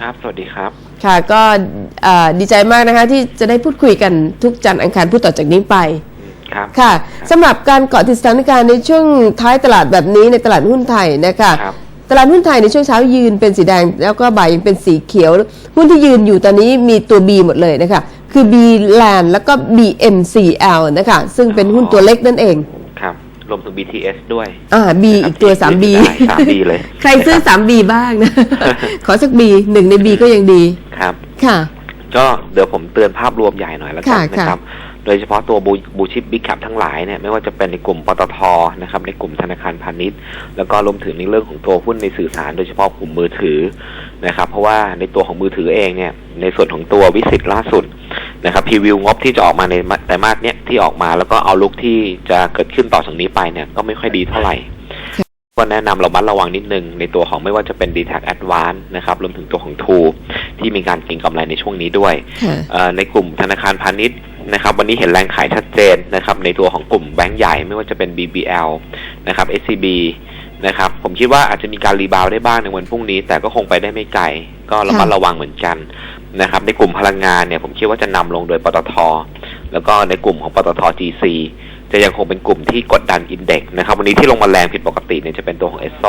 ครับสวัสดีครับ ค่ะ ก็เอ่อดีใจมากนะคะ ที่จะได้พูดคุยกันทุกจันทร์อังคารพูดต่อจากนี้ไปอืมครับ ค่ะสำหรับการเกาะติดสถานการณ์ในช่วงท้ายตลาดแบบนี้ในตลาดหุ้นไทยนะคะครับตลาดหุ้นไทยในช่วงเช้ายืนเป็นสีแดงแล้วก็บ่ายยังเป็นสีเขียว หุ้นที่ยืนอยู่ตอนนี้มีตัว B หมดเลยนะคะ คือ B Land แล้วก็ BMCL นะคะ ซึ่งเป็นหุ้นตัวเล็กนั่นเองค รับรวมถึง BTS ด้วยอ่า B อีกตัว 3B สาม B เลย ใครซื้อ 3B บ้างนะ ขอสัก B หนึ่งใน B ก็ยังดีครับ ค่ะ ก็เดี๋ยวผมเตือนภาพรวมใหญ่หน่อยแล้วกันค่ะนะครับ โดยเฉพาะตัวบูบูชิปบิ๊กแคปทั้งหลายเนี่ยไม่ว่าจะเป็นในกลุ่มปตทนะครับ ในกลุ่มธนาคารพาณิชย์ แล้วก็รวมถึงในเรื่องของตัวหุ้นในสื่อสาร โดยเฉพาะกลุ่มมือถือนะครับ เพราะว่าในตัวของมือถือเองเนี่ยในส่วนของตัววิสิตล่าสุด นะครับพรีวิวงบที่จะออกมาในไตรมาสเนี้ยที่ออกมาแล้วก็เอาลุกที่จะเกิดขึ้นต่อจากนี้ไปเนี่ยก็ไม่ค่อยดีเท่าไหร่ ก็แนะนำเรามัดระวังนิดนึง ในตัวของไม่ว่าจะเป็น d t แท Advance นะครับรวมถึงตัวของ True ที่มีการเก็งกำไรในช่วงนี้ด้วยค่ะเอ่อในกลุ่มธนาคารพาณิชย์นะครับวันนี้เห็นแรงขายชัดเจนนะครับในตัวของกลุ่มแบงก์ใหญ่ไม่ว่าจะเป็น BBL นะครับ SCB นะครับผมคิดว่าอาจจะมีการรีบาวด์ได้บ้างในวันพรุ่งนี้ แต่ก็คงไปได้ไม่ไกล ก็ระมัดค่ะระวังเหมือนกันนะครับ ในกลุ่มพลังงานเนี่ยผมคิดว่าจะนำลงโดยปตท แล้วก็ในกลุ่มของปตท GC จะยังคงเป็นกลุ่มที่กดดันอินเด็กซ์นะครับ วันนี้ที่ลงมาแรงผิดปกติเนี่ยจะเป็นตัวของเอสโซ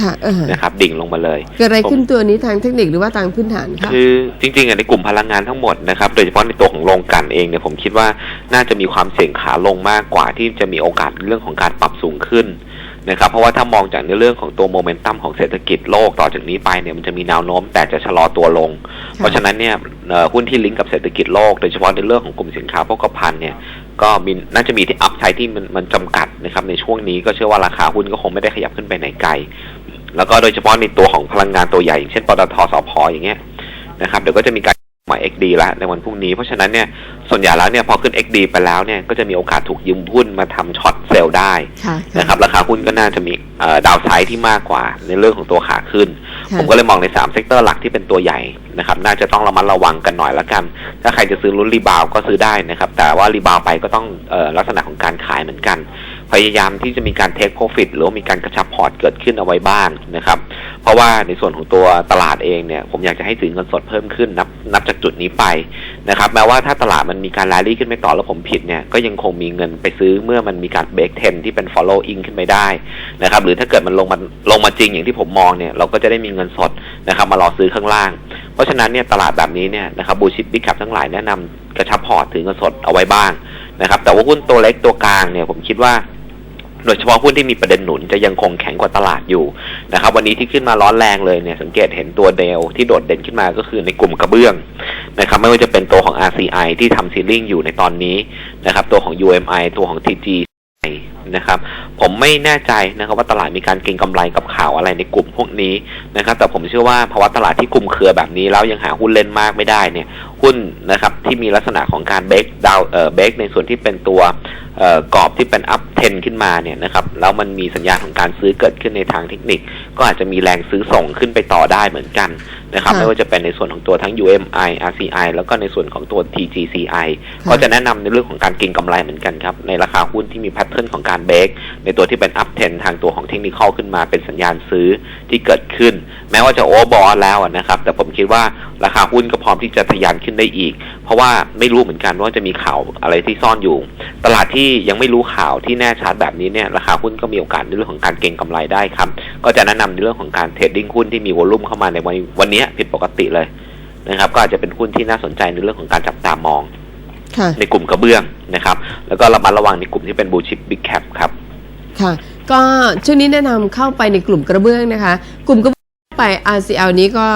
ค่ะเออนะครับดิ่งลงมาเลยเกิดอะไรขึ้นตัวนี้ทางเทคนิคหรือว่าทางพื้นฐานคะคือจริงๆอะในกลุ่มพลังงานทั้งหมดนะครับโดยเฉพาะในตัวของโรงกลั่นเองเนี่ยผมคิดว่าน่าจะมีความเสี่ยงขาลงมากกว่าที่จะมีโอกาสเรื่องของการปรับสูงขึ้น นะครับเพราะว่าถ้ามองจากในเรื่องของตัวโมเมนตัมของเศรษฐกิจโลกต่อจากนี้ไปเนี่ยมันจะมีแนวโน้มแต่จะชะลอตัวลง เพราะฉะนั้นเนี่ยเอ่อหุ้นที่ลิงก์กับเศรษฐกิจโลกโดยเฉพาะในเรื่องของกลุ่มสินค้าโภคภัณฑ์เนี่ยก็มีน่าจะมีที่อัพไซด์ที่มันมันจำกัดนะครับในช่วงนี้ก็เชื่อว่าราคาหุ้นก็คงไม่ได้ขยับขึ้นไปไหนไกล แล้วก็โดยเฉพาะในตัวของพลังงานตัวใหญ่อย่างเช่นปตทสพอย่างเงี้ยนะครับเดี๋ยวก็จะมีการห มาย XD แล้วในวันพรุ่งนี้ เพราะฉะนั้นเนี่ยส่วนใหญ่แล้วเนี่ยพอขึ้น XD ไปแล้วเนี่ยก็จะมีโอกาสถูกยืมหุ้นมาทำช็อตเซลล์ได้ค่ะนะครับราคาหุ้นก็น่าจะมีดาวไซด์ที่มากกว่าในเรื่องของตัวขาขึ้นค่ะผมก็เลยมองใน3เซกเตอร์หลักที่เป็นตัวใหญ่นะครับน่าจะต้องระมัดระวังกันหน่อยละกัน ถ้าใครจะซื้อรุ่นรีบาวก็ซื้อได้นะครับแต่ว่ารีบาวไปก็ต้องเออลักษณะของการขายเหมือนกัน พยายามที่จะมีการเทคโปรฟิตหรือมีการกระชับพอร์ตเกิดขึ้นเอาไว้บ้างนะครับ เพราะว่าในส่วนของตัวตลาดเองเนี่ยผมอยากจะให้ถือเงินสดเพิ่มขึ้นนับนับจากจุดนี้ไปนะครับแม้ว่าถ้าตลาดมันมีการ r ลลี่ขึ้นไปต่อแล้วผมผิดเนี่ยก็ยังคงมีเงินไปซื้อเมื่อมันมีการเบรกเทนที่เป็น following ขึ้นไปได้นะครับหรือถ้าเกิดมันลงมาลงมาจริงอย่างที่ผมมองเนี่ยเราก็จะได้มีเงินสดนะครับมารอซื้อข้างล่าง เพราะฉะนั้นเนี่ยตลาดแบบนี้เนี่ยนะครับบูชิปบิ๊กแคปทั้งหลายแนะนำกระชับพอร์ตถือเงินสดเอาไว้บ้างนะครับแต่ว่าหุ้นตัวเล็กตัวกลางเนี่ยผมคิดว่า โดยเฉพาะหุ้นที่มีประเด็นหนุนจะยังคงแข็งกว่าตลาดอยู่นะครับวันนี้ที่ขึ้นมาร้อนแรงเลยเนี่ยสังเกตเห็นตัวเดลที่โดดเด่นขึ้นมาก็คือในกลุ่มกระเบื้องนะครับไม่ว่าจะเป็นตัวของ RCI ที่ทำซีลิ่งอยู่ในตอนนี้นะครับตัวของ UMI ตัวของ TG นะครับผมไม่แน่ใจนะครับว่าตลาดมีการเก็งกำไรกับข่าวอะไรในกลุ่มพวกนี้นะครับแต่ผมเชื่อว่าภาวะตลาดที่คลุมเครือแบบนี้แล้วยังหาหุ้นเล่นมากไม่ได้เนี่ยหุ้นนะครับที่มีลักษณะของการเบรกดาวเอ่อเบรกในส่วนที่เป็นตัวเอ่อกรอบที่เป็นอัพเทนขึ้นมาเนี่ยนะครับแล้วมันมีสัญญาณของการซื้อเกิดขึ้นในทางเทคนิค ก็อาจจะมีแรงซื้อส่งขึ้นไปต่อได้เหมือนกันนะครับค่ะไม่ว่าจะเป็นในส่วนของตัวทั้ง UMI RCI แล้วก็ในส่วนของตัว TGCI ค่ะก็จะแนะนำในเรื่องของการเก็งกำไรเหมือนกันครับในราคาหุ้นที่มีแพทเทิร์นของการเบรกในตัวที่เป็นอัพเทนทางตัวของเทคนิคขึ้นมาเป็นสัญญาณซื้อที่เกิดขึ้น แม้ว่าจะโอเวอร์บอลแล้วอะนะครับแต่ผมคิดว่าราคาหุ้นก็พร้อมที่จะทะยานขึ้นได้อีก เพราะว่าไม่รู้เหมือนกันว่าจะมีข่าวอะไรที่ซ่อนอยู่ ตลาดที่ยังไม่รู้ข่าวที่แน่ชัดแบบนี้เนี่ยราคาหุ้นก็มีโอกาสในเรื่องของการเก็งกำไรได้ครับ ก็จะแนะนำในเรื่องของการเทรดดิ้งหุ้นที่มีวอลุ่มเข้ามาในวันวันนี้ผิดปกติเลยนะครับ ก็อาจจะเป็นหุ้นที่น่าสนใจในเรื่องของการจับตามองค่ะในกลุ่มกระเบื้องนะครับ แล้วก็ระมัดระวังในกลุ่มที่เป็นบูชิปบิ๊กแคปครับ ค่ะ ก็ช่วงนี้แนะนำเข้าไปในกลุ่มกระเบื้องนะคะ กลุ่มกระเบื้องไป RCL นี้ก็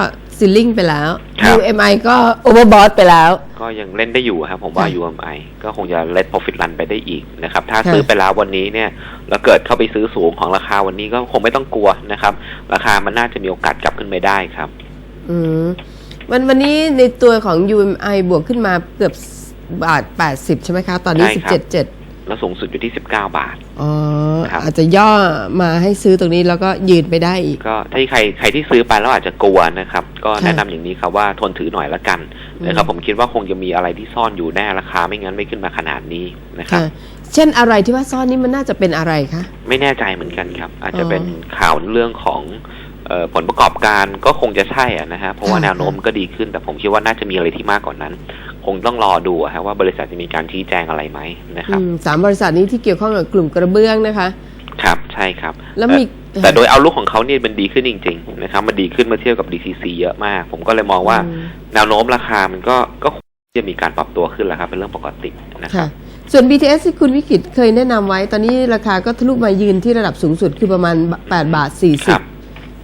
ซิลลิงไปแล้ว ครับ UMI ก็โอเวอร์บอทไปแล้ว ก็ยังเล่นได้อยู่ครับ ผมว่าค่ะ UMI ก็คงจะเล่น profit run ไปได้อีกนะครับ ถ้าค่ะ ซื้อไปแล้ววันนี้เนี่ย แล้วเกิดเข้าไปซื้อสูงของราคาวันนี้ก็คงไม่ต้องกลัวนะครับ ราคามันน่าจะมีโอกาสกลับขึ้นไปได้ครับ อืมวันวันนี้ในตัวของ UMI บวกขึ้นมาเกือบบาท 80 ใช่ไหมคะ ตอนนี้ ใช่ครับ 17.7 แล้วสูงสุดอยู่ที่ 19 บาท อ๋อครับอาจจะย่อมาให้ซื้อตรงนี้แล้วก็ยืนไปได้อีก ก็ถ้าใครใครที่ซื้อไปแล้วอาจจะกลัวนะครับ ก็ค่ะแนะนำอย่างนี้ครับว่าทนถือหน่อยละกันนะครับอืมผมคิดว่าคงจะมีอะไรที่ซ่อนอยู่แน่ราคาไม่งั้นไม่ขึ้นมาขนาดนี้นะครับค่ะเช่นอะไรที่ว่าซ่อนนี้มันน่าจะเป็นอะไรคะ ไม่แน่ใจเหมือนกันครับ อาจจะอ๋อเป็นข่าวเรื่องของเอ่อผลประกอบการก็คงจะใช่อะนะฮะเพราะว่าค่ะแนวโน้มก็ดีขึ้นแต่ผมคิดว่าน่าจะมีอะไรที่มากกว่านนั้น คงต้องรอดูอะฮะว่าบริษัทจะมีการชี้แจงอะไรไหมนะครับอืมสามบริษัทนี้ที่เกี่ยวข้องกับกลุ่มกระเบื้องนะคะ ครับใช่ครับ แล้วมีแต่แต่โดยเอาลุกของเขาเนี่ยมันดีขึ้นจริง ๆ นะครับ มันดีขึ้นเมื่อเทียบกับ DCC เยอะมาก ผมก็เลยมองว่าอืมแนวโน้มราคามันก็ก็คงจะมีการปรับตัวขึ้นแล้วครับเป็นเรื่องปกตินะครัค่ะบส่วน BTS ที่คุณวิกิตเคยแนะนำไว้ ตอนนี้ราคาก็ทะลุมายืนที่ระดับสูงสุดคือประมาณ 8 บาทครับ40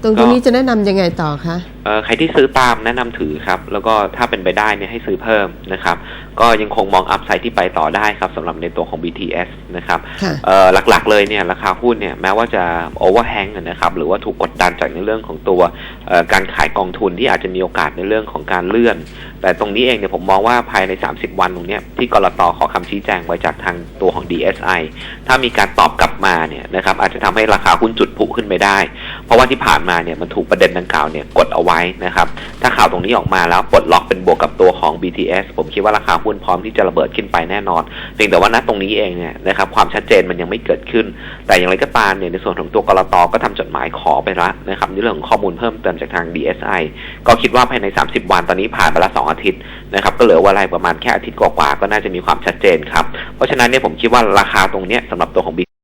ตรงตรงนี้จะแนะนำยังไงต่อคะเอ่อใครที่ซื้อตามแนะนำถือครับ แล้วก็ถ้าเป็นไปได้เนี่ยให้ซื้อเพิ่มนะครับ ก็ยังคงมองอัพไซด์ที่ไปต่อได้ครับสำหรับในตัวของ BTS นะครับค่ะเอ่อหลักๆเลยเนี่ยราคาหุ้นเนี่ยแม้ว่าจะโอเวอร์แฮงนะครับหรือว่าถูกกดดันจากในเรื่องของตัวเอ่อการขายกองทุนที่อาจจะมีโอกาสในเรื่องของการเลื่อน แต่ตรงนี้เองเนี่ยผมมองว่าภายใน 30 วันตรงเนี้ยที่กรตขอคำชี้แจงไว้จากทางตัวของ DSI ถ้ามีการตอบกลับมาเนี่ยนะครับอาจจะทำให้ราคาหุ้นจุดผุขึ้นไปได้ เพราะว่าที่ผ่านมาเนี่ยมันถูกประเด็นดังกล่าวเนี่ยกดเอาไว้นะครับ ถ้าข่าวตรงนี้ออกมาแล้วปลดล็อกเป็นบวกกับตัวของ BTS ผมคิดว่าราคาหุ้นพร้อมที่จะระเบิดขึ้นไปแน่นอนเพียงแต่ว่าณตรงนี้เองเนี่ยนะครับความชัดเจนมันยังไม่เกิดขึ้น แต่อย่างไรก็ตามเนี่ยในส่วนของตัวกรตก็ทำจดหมายขอไปแล้วนะครับในเรื่องของข้อมูลเพิ่มเติมจากทาง DSI ก็คิดว่าภายใน 30 วันตอนนี้ผ่านไปแล้ว2อาทิตย์นะครับก็เหลือเวลาประมาณแค่อาทิตย์กว่าๆก็น่าจะมีความชัดเจนครับเพราะฉะนั้นเนี่ยผมคิดว่าราคาตรงเนี้ยสำหรับตัวของ BTS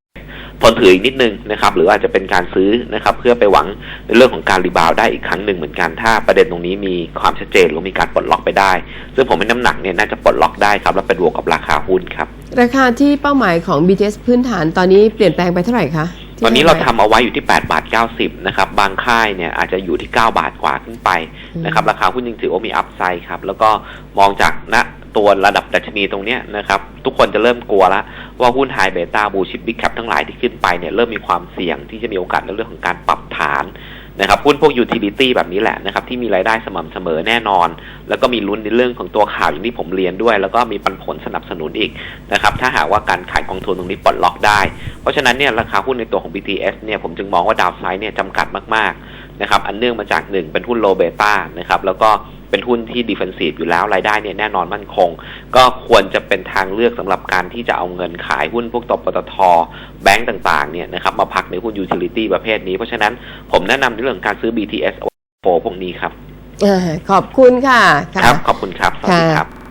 ถืออีกนิดนึงนะครับหรืออาจจะเป็นการซื้อนะครับเพื่อไปหวังในเรื่องของการรีบาวด์ได้อีกครั้งหนึ่งเหมือนกัน ถ้าประเด็นตรงนี้มีความชัดเจนหรือมีการปลดล็อกไปได้ ซึ่งผมเป็นน้ำหนักเนี่ยน่าจะปลดล็อกได้ครับแล้วเป็นบวกกับราคาหุ้นครับราคาที่เป้าหมายของ BTS พื้นฐานตอนนี้เปลี่ยนแปลงไปเท่าไหร่คะที่ตอนนี้เราให้ทำไว้เอาไว้อยู่ที่ 8 บาท 90 นะครับ บางค่ายเนี่ยอาจจะอยู่ที่ 9 บาทกว่าขึ้นไปนะครับ ราคาหุ้นยังถือว่ามีอัพไซด์ครับ แล้วก็มองจากณตัวระดับดัชนีตรงเนี้ยนะครับ ทุกคนจะเริ่มกลัวแล้ว ว่าหุ้นไฮเบต้าบูชิปบิ๊กแคปทั้งหลายที่ขึ้นไปเนี่ยเริ่มมีความเสี่ยงที่จะมีโอกาสในเรื่องของการปรับฐานนะครับหุ้นพวกยูทิลิตี้แบบนี้แหละนะครับที่มีรายได้สม่ำเสมอแน่นอน แล้วก็มีลุ้นในเรื่องของตัวข่าวอย่างที่ผมเรียนด้วย แล้วก็มีปันผลสนับสนุนอีกนะครับถ้าหากว่าการขายกองทุนตรงนี้ปลดล็อกได้ เพราะฉะนั้นเนี่ยราคาหุ้นในตัวของ BTS เนี่ยผมจึงมองว่าดาวไซด์เนี่ยจำกัดมากๆนะครับอันเนื่องมาจากหนึ่งเป็นหุ้นโลเบต้านะครับแล้วก็ เป็นหุ้นที่ดิเฟนซีฟอยู่แล้วรายได้เนี่ยแน่นอนมั่นคง ก็ควรจะเป็นทางเลือกสำหรับการที่จะเอาเงินขายหุ้นพวกตปตทแบงก์ต่างๆเนี่ยนะครับมาพักในหุ้นยูทิลิตี้ประเภทนี้ เพราะฉะนั้นผมแนะนำในเรื่องของการซื้อ BTS โฟพวกนี้ครับอ่าขอบคุณค่ะครับ ขอบคุณครับ สวัสดีครับ